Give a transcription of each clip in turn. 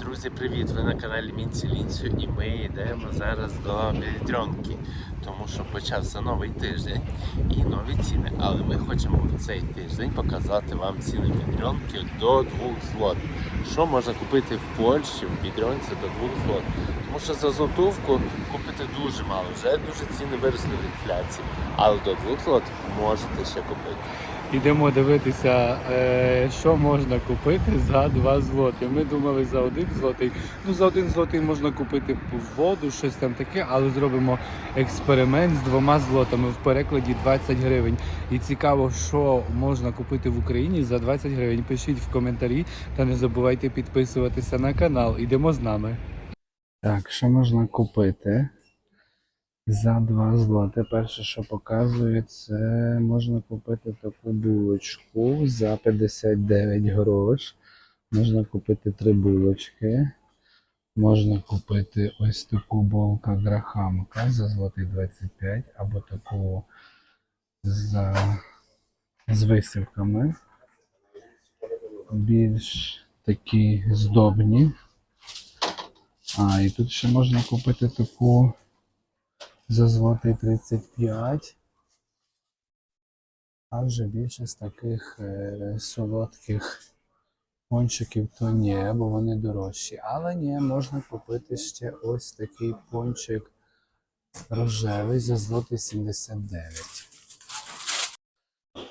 Друзі, привіт! Ви на каналі Мінці Лінцю і ми йдемо зараз до Бідрьонки, тому що почався новий тиждень і нові ціни. Але ми хочемо в цей тиждень показати вам ціни Бідрьонки до 2 злот. Що можна купити в Польщі в Бідрьонці до 2 злот? Тому що за злотовку купити дуже мало. Вже дуже ціни виросли в інфляції. Але до 2 злот можете ще купити. Йдемо дивитися, е, що можна купити за 2 злоти. Ми думали за 1 злотий. Ну за 1 злотий можна купити воду, щось там таке, але зробимо експеримент з двома злотами в перекладі 20 гривень. І цікаво, що можна купити в Україні за 20 гривень. Пишіть в коментарі та не забувайте підписуватися на канал. Ідемо з нами. Так, що можна купити? За 2 злоти. Перше, що показує, це можна купити таку булочку за 59 грош. Можна купити три булочки. Можна купити ось таку булка грахамка за злотий 25, або таку за з висівками. Більш такі здобні. А, і тут ще можна купити таку за злотий 35. А вже більше з таких е, солодких пончиків то ні, бо вони дорожчі. Але ні, можна купити ще ось такий пончик рожевий за злотий 79.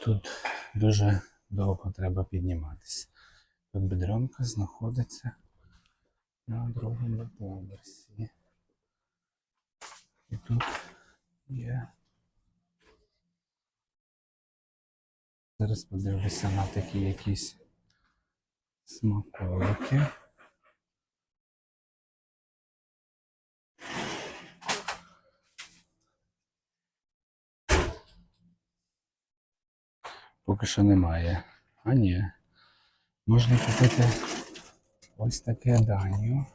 Тут дуже довго треба підніматися. Тут бедронка знаходиться на другому поверсі. І тут є. Зараз подивлюся на такі якісь смаколики. Поки що немає. А ні. Можна купити ось таке даню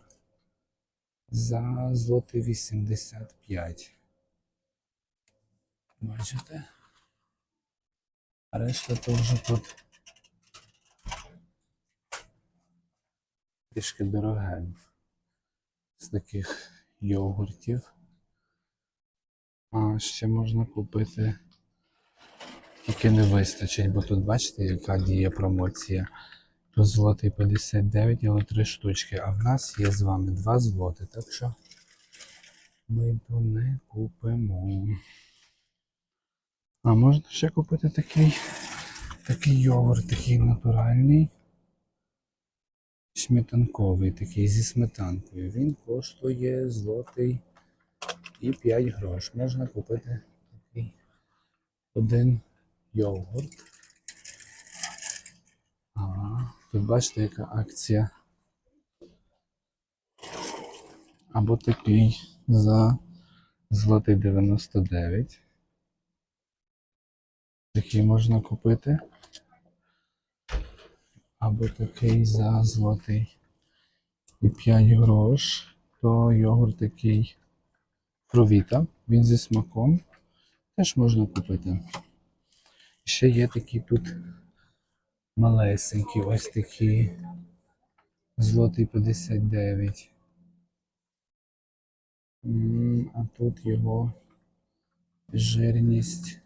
за злоти 85. Бачите? Решта вже тут трішки дороге. З таких йогуртів. А ще можна купити. Тільки не вистачить, бо тут бачите, яка діє промоція. Тут злотий 59, але 3 штучки. А в нас є з вами 2 злоти, так що ми то не купимо. А можна ще купити такий такий йогурт, такий натуральний. Сметанковий, такий зі сметанкою. Він коштує злотий і 5 грош. Можна купити такий один йогурт. Тут бачите, яка акція. Або такий за злотий 99. Такий можна купити. Або такий за злотий і 5 грош. То йогурт такий Провіта. Він зі смаком. Теж можна купити. Ще є такі тут малесенькі, ось такі. Злотий 59. М, А тут його жирність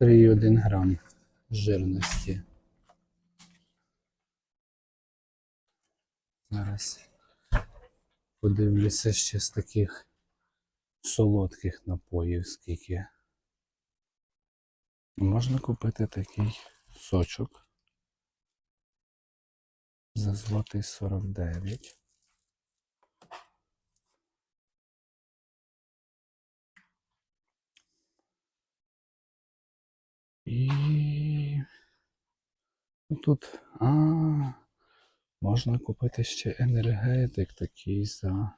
3,1 грам жирності. Зараз подивлюся ще з таких солодких напоїв, скільки. Можна купити такий сочок за злотий 49. І тут а, можна купити ще енергетик такий за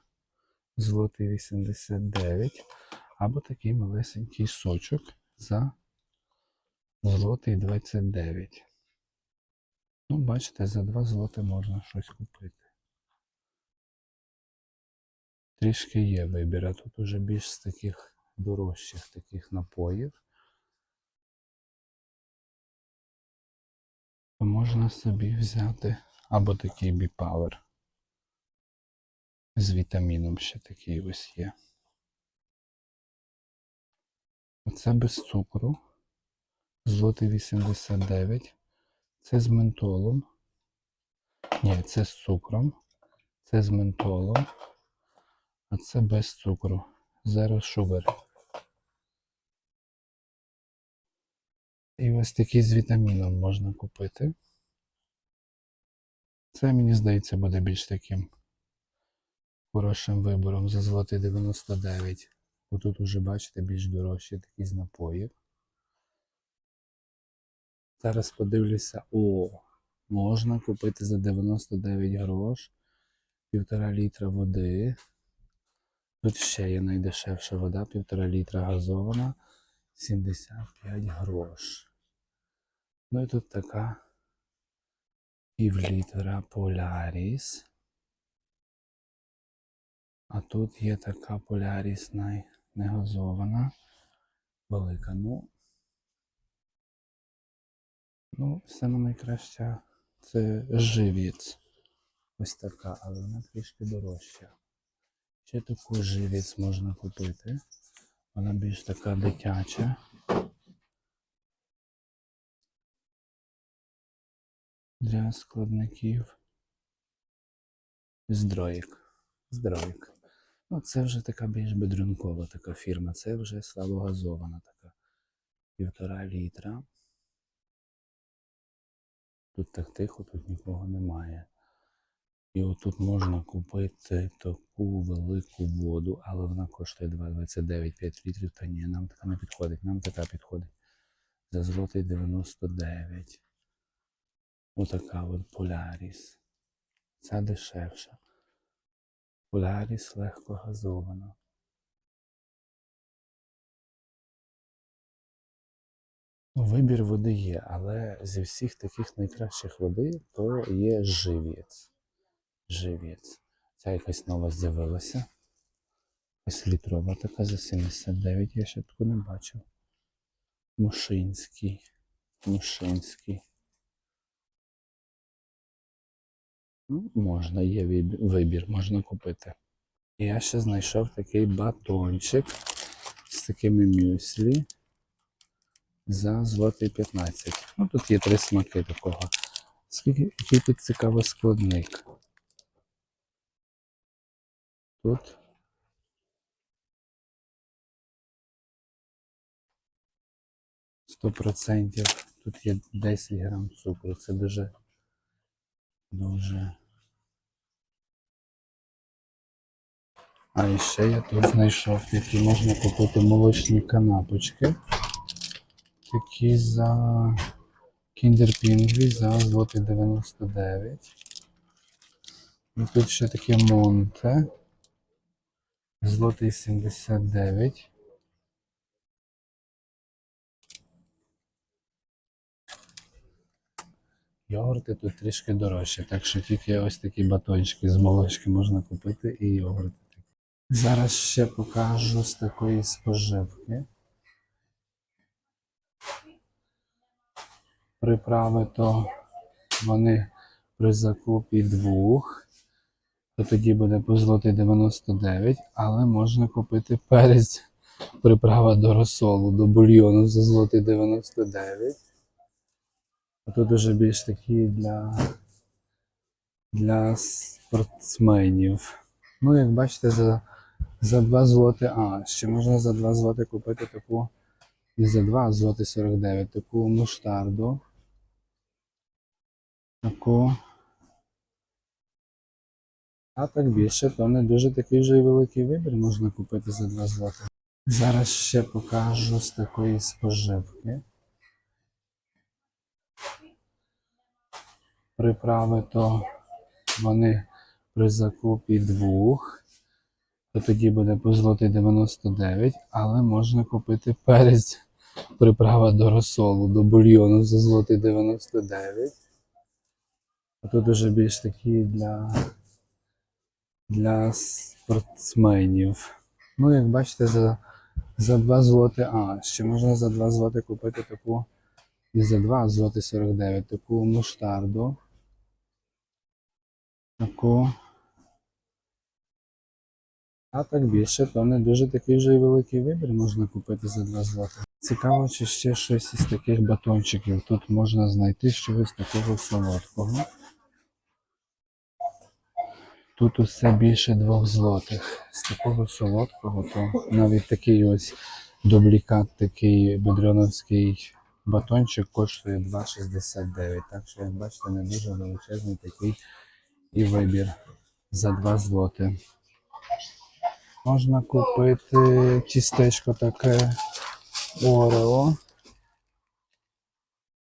злотий 89, або такий малесенький сочок за злотий 29. Ну, бачите, за 2 злоти можна щось купити. Трішки є вибір, а тут уже більш з таких дорожчих таких напоїв. то можна собі взяти або такий біпауер. З вітаміном ще такий ось є. Оце без цукру. Злотий 89. Це з ментолом. Ні, це з цукром. Це з ментолом. А це без цукру. Zero sugar. І ось такий з вітаміном можна купити. Це, мені здається, буде більш таким хорошим вибором за злотий 99. Бо тут уже, бачите, більш дорожчі такі з напоїв. Зараз подивлюся, о, можна купити за 99 грош півтора літра води. Тут ще є найдешевша вода, півтора літра газована, 75 грош. Ну і тут така пів літра Polaris. А тут є така Polaris най- негазована. Велика. Ну, ну, саме найкраща це живіць. Ось така, але вона трішки дорожча. Ще таку живіць можна купити. Вона більш така дитяча. Для складників. Здроїк. Здроїк. Ну, це вже така більш бедрункова така фірма. Це вже слабогазована така. Півтора літра. Тут так тихо, тут нікого немає. І отут можна купити таку велику воду, але вона коштує 2,29 5 літрів. Та ні, нам така не підходить. Нам така підходить. За злотий 99. Отака от Polaris. Ця дешевша. Polaris легко газована. Ну, Вибір води є, але зі всіх таких найкращих води то є живець. Живець. Ця якась нова з'явилася. Ось літрова така за 79, я ще таку не бачив. Мушинський. Мушинський. Ну, можна, є вибір, можна купити. І я ще знайшов такий батончик з такими мюслі за злотий 15. Ну, тут є три смаки такого. Скільки, який тут цікавий складник. Тут Сто процентів. Тут є 10 грам цукру. Це дуже, дуже. А ще я тут знайшов, які можна купити молочні канапочки. Такі за Kinder Pingvi за злотий 99. І тут ще таке Монте. Злотий 79. Йогурти тут трішки дорожчі, так що тільки ось такі батончики з молочки можна купити і йогурти. Зараз ще покажу з такої споживки. Приправи то вони при закупі двох, то тоді буде по злотий 99, але можна купити перець приправа до розсолу, до бульйону за злотий 99. А тут уже більш такі для, для спортсменів. Ну, як бачите, за, за 2 злоти. А, ще можна за 2 злоти купити таку. І за 2 злоти 49, таку муштарду. Таку. А так більше, то не дуже такий вже і великий вибір можна купити за 2 злоти. Зараз ще покажу з такої споживки. Приправи то вони при закупі двох, то тоді буде по злотий 99, але можна купити перець приправа до розсолу, до бульйону за злотий 99. А тут уже більш такі для, для спортсменів. Ну, як бачите, за, за 2 злоти. А, ще можна за 2 злоти купити таку. І за 2 злоти 49. Таку муштарду. Таку. А так більше, то не дуже такий вже й великий вибір можна купити за 2 злоти. Цікаво, чи ще щось із таких батончиків тут можна знайти щось такого солодкого. Тут усе більше двох злотих. З такого солодкого, то навіть такий ось дублікат, такий бедроновський батончик коштує 2,69. Так що, як бачите, не дуже величезний такий і вибір за 2 злоти. Можна купити тістечко таке Орео.